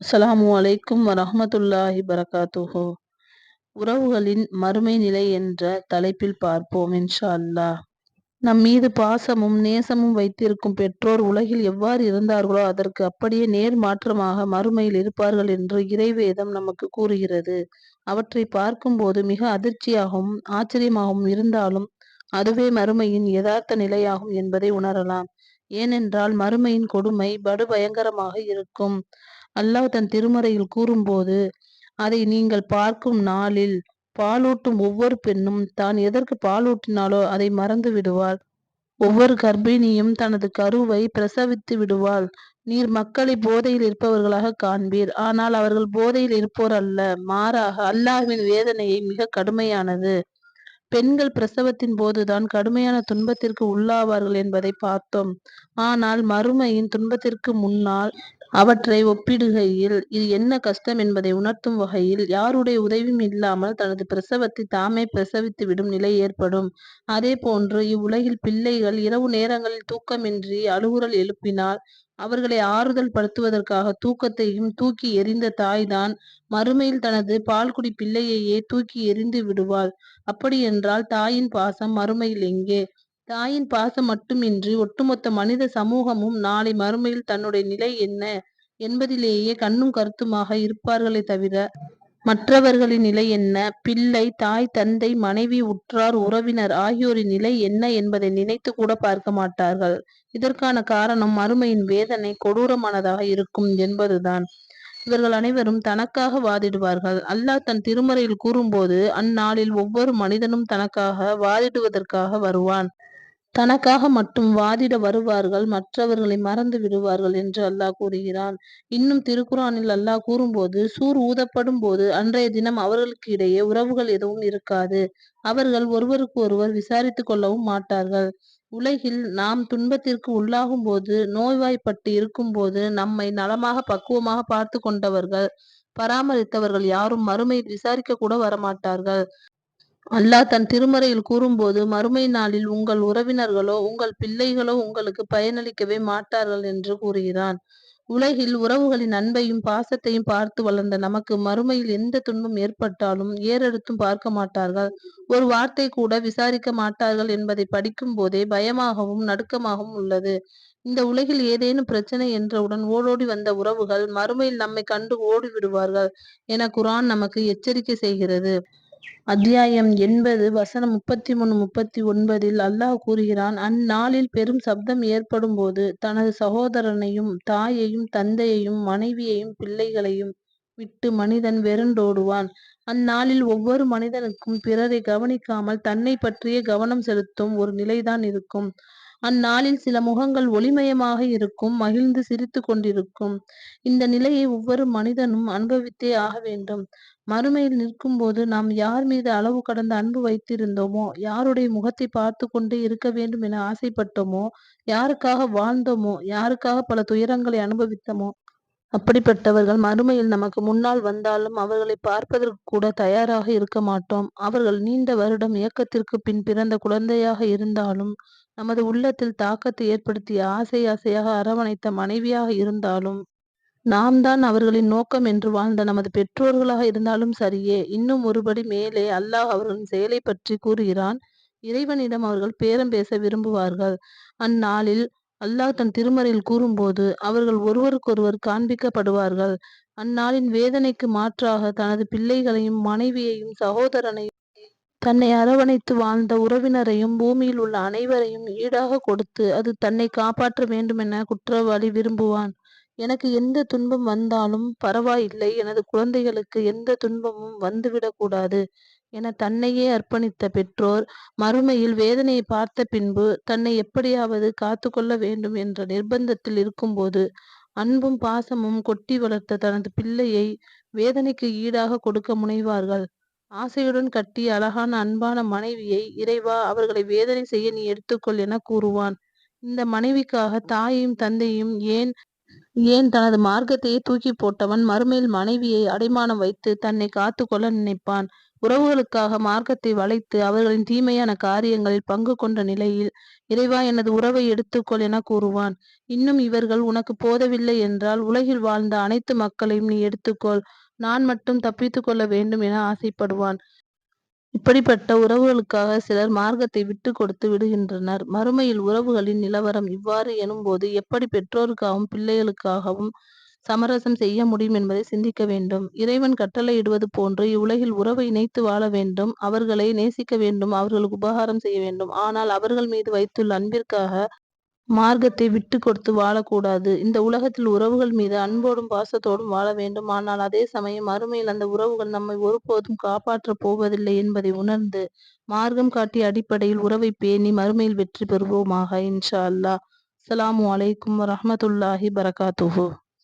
அஸ்லாம் அலைக்கும் வரமத்துல்லாஹி பரகாத்துஹு உறவுகளின் மறுமை நிலை என்ற தலைப்பில் பார்ப்போம் இன்ஷா அல்லாஹ் நம் மீது பாசமும் நேசமும் வைத்திருக்கும் பெற்றோர் உலகில் எவ்வாறு இருந்தார்களோ அதற்கு அப்படியே நேர் மாற்றமாக மறுமையில் இருப்பார்கள் என்று இறைவேதம் நமக்கு கூறுகிறது. அவற்றை பார்க்கும்போது மிக அதிர்ச்சியாகவும் ஆச்சரியமாகவும் இருந்தாலும் அதுவே மறுமையின் யதார்த்த நிலையாகும் என்பதை உணரலாம். ஏனென்றால் மறுமையின் கொடுமை படுபயங்கரமாக இருக்கும். அல்லாஹ் தன் திருமறையில் கூறும்போது அதை நீங்கள் பார்க்கும் நாளில் பாலூட்டும் ஒவ்வொரு பெண்ணும் தான் எதற்கு பாலூட்டினாலோ அதை மறந்து விடுவாள். ஒவ்வொரு கர்ப்பிணியும் தனது கருவை பிரசவித்து விடுவாள். நீர் மக்களை போதையில் இருப்பவர்களாக காண்பீர். ஆனால் அவர்கள் போதையில் இருப்போர் அல்ல. மாறாக அல்லாஹ்வின் வேதனையை மிக கடுமையானது. பெண்கள் பிரசவத்தின் போதுதான் கடுமையான துன்பத்திற்கு உள்ளாவார்கள் என்பதை பார்த்தோம். ஆனால் மறுமையின் துன்பத்திற்கு முன்னால் அவற்றை ஒப்பிடுகையில் இது என்ன கஷ்டம் என்பதை உணர்த்தும் வகையில் யாருடைய உதவியும் இல்லாமல் தனது பிரசவத்தை தாமே பிரசவித்து விடும் நிலை ஏற்படும். அதே போன்று இவ்வுலகில் பிள்ளைகள் இரவு நேரங்களில் தூக்கமின்றி அழுகுரல் எழுப்பினால் அவர்களை ஆறுதல் படுத்துவதற்காக தூக்கத்தையும் தூக்கி எறிந்த தாய்தான் மறுமையில் தனது பால்குடி பிள்ளையையே தூக்கி எறிந்து விடுவாள். அப்படியென்றால் தாயின் பாசம் மறுமையில் எங்கே? தாயின் பாசம் மட்டுமின்றி ஒட்டுமொத்த மனித சமூகமும் நாளை மறுமையில் தன்னுடைய நிலை என்ன என்பதிலேயே கண்ணும் கருத்துமாக இருப்பார்களே தவிர மற்றவர்களின் நிலை என்ன? பிள்ளை தாய் தந்தை மனைவி உற்றார் உறவினர் ஆகியோரின் நிலை என்ன என்பதை நினைத்து கூட பார்க்க மாட்டார்கள். இதற்கான காரணம் மறுமையின் வேதனை கொடூரமானதாக இருக்கும் என்பதுதான். இவர்கள் அனைவரும் தனக்காக வாதிடுவார்கள். அல்லாஹ் தன் திருமறையில் கூறும்போது அந்நாளில் ஒவ்வொரு மனிதனும் தனக்காக வாதிடுவதற்காக வருவான். தனக்காக மட்டும் வாதிட வருவார்கள் மற்றவர்களை மறந்து விடுவார்கள் என்று அல்லாஹ் கூறுகிறான். இன்னும் திருக்குறானில் அல்லாஹ் கூறும்போது சூர் ஊதப்படும் போது அன்றைய தினம் அவர்களுக்கு இடையே உறவுகள் எதுவும் இருக்காது. அவர்கள் ஒருவருக்கு ஒருவர் விசாரித்து கொள்ளவும் மாட்டார்கள். உலகில் நாம் துன்பத்திற்கு உள்ளாகும் போது நோய்வாய்ப்பட்டு இருக்கும் போது நம்மை நலமாக பக்குவமாக பார்த்து கொண்டவர்கள் பராமரித்தவர்கள் யாரும் மறுமையில் விசாரிக்க கூட வரமாட்டார்கள். அல்லாஹ் தன் திருமறையில் கூறும்போது மறுமை நாளில் உங்கள் உறவினர்களோ உங்கள் பிள்ளைகளோ உங்களுக்கு பயனளிக்கவே மாட்டார்கள் என்று கூறுகிறான். உலகில் உறவுகளின் அன்பையும் பாசத்தையும் பார்த்து வளர்ந்த நமக்கு மறுமையில் எந்த துன்பம் ஏற்பட்டாலும் ஏறெடுத்தும் பார்க்க மாட்டார்கள். ஒரு வார்த்தை கூட விசாரிக்க மாட்டார்கள் என்பதை படிக்கும் போதே பயமாகவும் நடுக்கமாகவும் உள்ளது. இந்த உலகில் ஏதேனும் பிரச்சனை என்றவுடன் ஓடோடி வந்த உறவுகள் மறுமையில் நம்மை கண்டு ஓடி விடுவார்கள் என குரான் நமக்கு எச்சரிக்கை செய்கிறது. அத்தியாயம் எண்பது வசனம் முப்பத்தி மூணு முப்பத்தி ஒன்பதில் அல்லாஹ் கூறுகிறான் அந்நாளில் பெரும் சப்தம் ஏற்படும் போது தனது சகோதரனையும் தாயையும் தந்தையையும் மனைவியையும் பிள்ளைகளையும் விட்டு மனிதன் வெறண்டோடுவான் அந்நாளில் ஒவ்வொரு மனிதனுக்கும் பிறரை கவனிக்காமல் தன்னை பற்றியே கவனம் செலுத்தும் ஒரு நிலைதான் இருக்கும். அந்நாளில் சில முகங்கள் ஒளிமயமாக இருக்கும் மகிழ்ந்து சிரித்து கொண்டிருக்கும். இந்த நிலையை ஒவ்வொரு மனிதனும் அனுபவித்தே ஆக வேண்டும். மறுமையில் நிற்கும் போது நாம் யார் மீது அளவு கடந்த அன்பு வைத்திருந்தோமோ யாருடைய முகத்தை பார்த்து கொண்டே இருக்க வேண்டும் என ஆசைப்பட்டோமோ யாருக்காக வாழ்ந்தோமோ யாருக்காக பல துயரங்களை அனுபவித்தோமோ அப்படிப்பட்டவர்கள் மறுமையில் நமக்கு முன்னால் வந்தாலும் அவர்களை பார்ப்பதற்கு கூட தயாராக இருக்க மாட்டோம். அவர்கள் நீண்ட வருடம் இயக்கத்திற்கு பின் பிறந்த குழந்தையாக இருந்தாலும் நமது உள்ளத்தில் தாக்கத்தை ஏற்படுத்திய ஆசை ஆசையாக அரவணைத்த மனைவியாக இருந்தாலும் நாம் தான் அவர்களின் நோக்கம் என்று வாழ்ந்த நமது பெற்றோர்களாக இருந்தாலும் சரியே. இன்னும் ஒருபடி மேலே அல்லாஹ் அவர்களின் செயலை பற்றி கூறுகிறான். இறைவனிடம் அவர்கள் பேரம் பேச விரும்புவார்கள். அந்நாளில் அல்லாஹ் தன் திருமறையில் கூறும்போது அவர்கள் ஒருவருக்கொருவர் காண்பிக்கப்படுவார்கள். அந்நாளின் வேதனைக்கு மாற்றாக தனது பிள்ளைகளையும் மனைவியையும் சகோதரனையும் தன்னை அரவணைத்து வாழ்ந்த உறவினரையும் பூமியில் உள்ள அனைவரையும் ஈடாக கொடுத்து அது தன்னை காப்பாற்ற வேண்டுமென குற்றவாளி விரும்புவான். எனக்கு எந்த துன்பம் வந்தாலும் பரவாயில்லை. எனது குழந்தைகளுக்கு எந்த துன்பமும் வந்துவிடக்கூடாது என தன்னையே அர்ப்பணித்த பெற்றோர் மறுமையில் வேதனையை பார்த்த பின்பு தன்னை எப்படியாவது காத்து கொள்ள வேண்டும் என்ற நிர்பந்தத்தில் இருக்கும்போது அன்பும் பாசமும் கொட்டி வளர்த்த தனது பிள்ளையை வேதனைக்கு ஈடாக கொடுக்க முனைவார்கள். ஆசையுடன் கட்டி அழகான அன்பான மனைவியை இறைவா அவர்களை வேதனை செய்ய நீ எடுத்துக்கொள் என கூறுவான். இந்த மனைவிக்காக தாயையும் தந்தையும் ஏன் ஏன் தனது மார்க்கத்தையே தூக்கி போட்டவன் மறுமையில் மனைவியை அடைமானம் வைத்து தன்னை காத்து கொள்ள நினைப்பான்? உறவுகளுக்காக மார்க்கத்தை வளைத்து அவர்களின் தீமையான காரியங்களில் பங்கு கொண்ட நிலையில் இறைவா எனது உறவை எடுத்துக்கொள் என கூறுவான். இன்னும் இவர்கள் உனக்கு போதவில்லை என்றால் உலகில் வாழ்ந்த அனைத்து மக்களையும் நீ எடுத்துக்கொள். நான் மட்டும் தப்பித்து கொள்ள வேண்டும் என ஆசைப்படுவான். இப்படிப்பட்ட உறவுகளுக்காக சிலர் மார்க்கத்தை விட்டு கொடுத்து விடுகின்றனர். மறுமையில் உறவுகளின் நிலவரம் இவ்வாறு எனும்போது எப்படி பெற்றோருக்காகவும் பிள்ளைகளுக்காகவும் சமரசம் செய்ய முடியும் என்பதை சிந்திக்க வேண்டும். இறைவன் கட்டளையிடுவது போன்று இவ்வுலகில் உறவை இணைத்து வாழ வேண்டும். அவர்களை நேசிக்க வேண்டும். அவர்களுக்கு உபகாரம் செய்ய வேண்டும். ஆனால் அவர்கள் மீது வைத்துள்ள அன்பிற்காக மார்க்கத்தை விட்டு கொடுத்து வாழக்கூடாது. இந்த உலகத்தில் உறவுகள் மீது அன்போடும் பாசத்தோடும் வாழ வேண்டும். ஆனால் அதே சமயம் மறுமையில் அந்த உறவுகள் நம்மை ஒருபோதும் காப்பாற்றப் போவதில்லை என்பதை உணர்ந்து மார்க்கம் காட்டிய அடிப்படையில் உறவை பேணி மறுமையில் வெற்றி பெறுவோமாக இன்ஷா அல்லாஹ். அஸ்ஸலாமு அலைக்கும் வரமத்துல்லாஹி பரகாத்துஹூ.